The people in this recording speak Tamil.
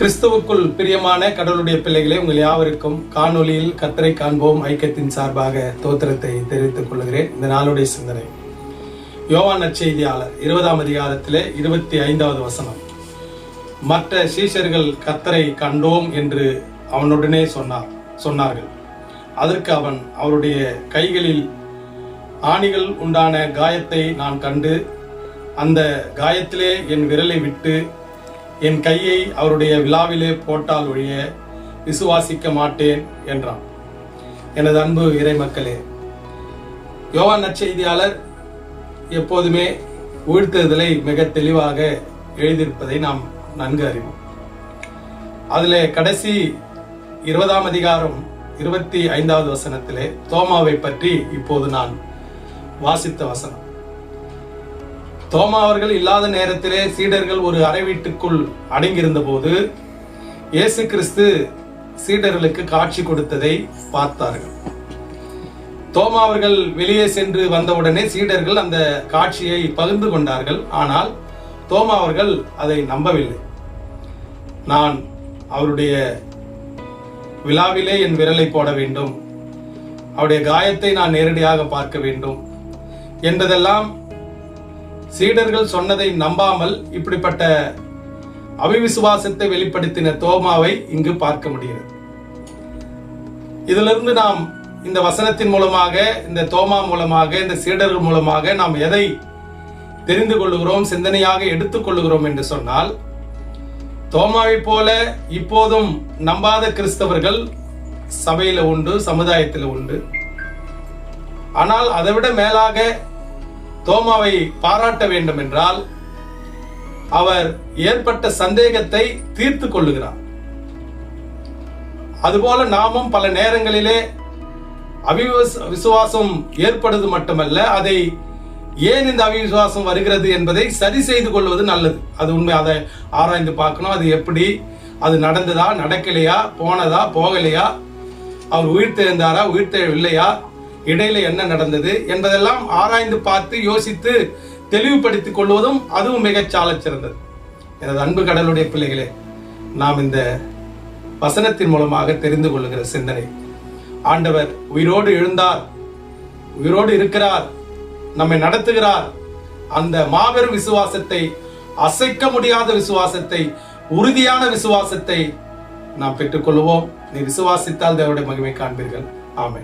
கிறிஸ்துவுக்குள் பிரியமான கடவுளுடைய பிள்ளைகளே உங்கள் யாவருக்கும் காணொளியில் கத்தரை காண்போம் ஐக்கியத்தின் சார்பாக தோத்திரத்தை தெரிவித்துக் கொள்கிறேன். இந்த நாளுடைய சிந்தனை. யோவான் நற்செய்தியாளர் இருபதாம் அதிகாரத்திலே இருபத்தி ஐந்தாவது வசனம். மற்ற சீஷர்கள் கத்தரை கண்டோம் என்று அவனுடனே சொன்னார் சொன்னார்கள். அதற்கு அவன் அவருடைய கைகளில் ஆணிகள் உண்டான காயத்தை நான் கண்டு அந்த காயத்திலே என் விரலை விட்டு என் கையை அவருடைய விழாவிலே போட்டால் ஒழிய விசுவாசிக்க மாட்டேன் என்றான். எனது அன்பு இறை மக்களே யோவான் நற்செய்தியாளர் எப்போதுமே உயிர்த்தெழுதலை மிக தெளிவாக எழுதியிருப்பதை நாம் நன்கு அறிவோம். அதில் கடைசி இருபதாம் அதிகாரம் இருபத்தி ஐந்தாவது வசனத்திலே தோமாவை பற்றி இப்போது நான் வாசித்த வசனம். தோமா அவர்கள் இல்லாத நேரத்திலே சீடர்கள் ஒரு அறை வீட்டுக்குள் அடங்கியிருந்த போது இயேசு கிறிஸ்து சீடர்களுக்கு காட்சி கொடுத்ததை பார்த்தார்கள். தோமா அவர்கள் வெளியே சென்று வந்தவுடனே சீடர்கள் அந்த காட்சியை பகிர்ந்து கொண்டார்கள். ஆனால் தோமா அவர்கள் அதை நம்பவில்லை. நான் அவருடைய விழாவிலே என் விரலை போட வேண்டும். அவருடைய காயத்தை நான் நேரடியாக பார்க்க வேண்டும். என்பதெல்லாம் சீடர்கள் சொன்னதை நம்பாமல் இப்படிப்பட்ட அவிவிசுவாசத்தை வெளிப்படுத்தின தோமாவை இங்கு பார்க்க முடிகிறது. இதிலிருந்து நாம் இந்த வசனத்தின் மூலமாக இந்த தோமா மூலமாக இந்த சீடர்கள் மூலமாக நாம் எதை தெரிந்து கொள்ளுகிறோம் சிந்தனையாக எடுத்துக்கொள்ளுகிறோம் என்று சொன்னால் தோமாவை போல இப்போதும் நம்பாத கிறிஸ்தவர்கள் சபையில உண்டு சமுதாயத்தில் உண்டு. ஆனால் அதைவிட மேலாக தோமாவை பாராட்ட வேண்டும் என்றால் அவர் ஏற்பட்ட சந்தேகத்தை தீர்த்து கொள்ளுகிறார். அதுபோல நாமும் பல நேரங்களிலே அவிவஸ் விசுவாசம் ஏற்படுவது மட்டுமல்ல அதை ஏன் இந்த அவிசுவாசம் வருகிறது என்பதை சரி செய்து கொள்வது நல்லது. அது உண்மை அதை ஆராய்ந்து பார்க்கணும். அது எப்படி? அது நடந்ததா? நடக்கலையா? போனதா? போகலையா? அவர் உயிர் தெழுந்தாரா? உயிர் தெழவில்லையா இடையில என்ன நடந்தது என்பதெல்லாம் ஆராய்ந்து பார்த்து யோசித்து தெளிவுபடுத்திக் கொள்வதும் அதுவும் மிகச் சாலச் சிறந்தது. எனது அன்பு கடலுடைய பிள்ளைகளே நாம் இந்த வசனத்தின் மூலமாக தெரிந்து கொள்ளுகிற சிந்தனை. ஆண்டவர் உயிரோடு எழுந்தார் உயிரோடு இருக்கிறார் நம்மை நடத்துகிறார். அந்த மாபெரும் விசுவாசத்தை அசைக்க முடியாத விசுவாசத்தை உறுதியான விசுவாசத்தை நாம் பெற்றுக்கொள்வோம் நீ விசுவாசித்தால் தேவனுடைய மகிமை காண்பீர்கள். ஆமை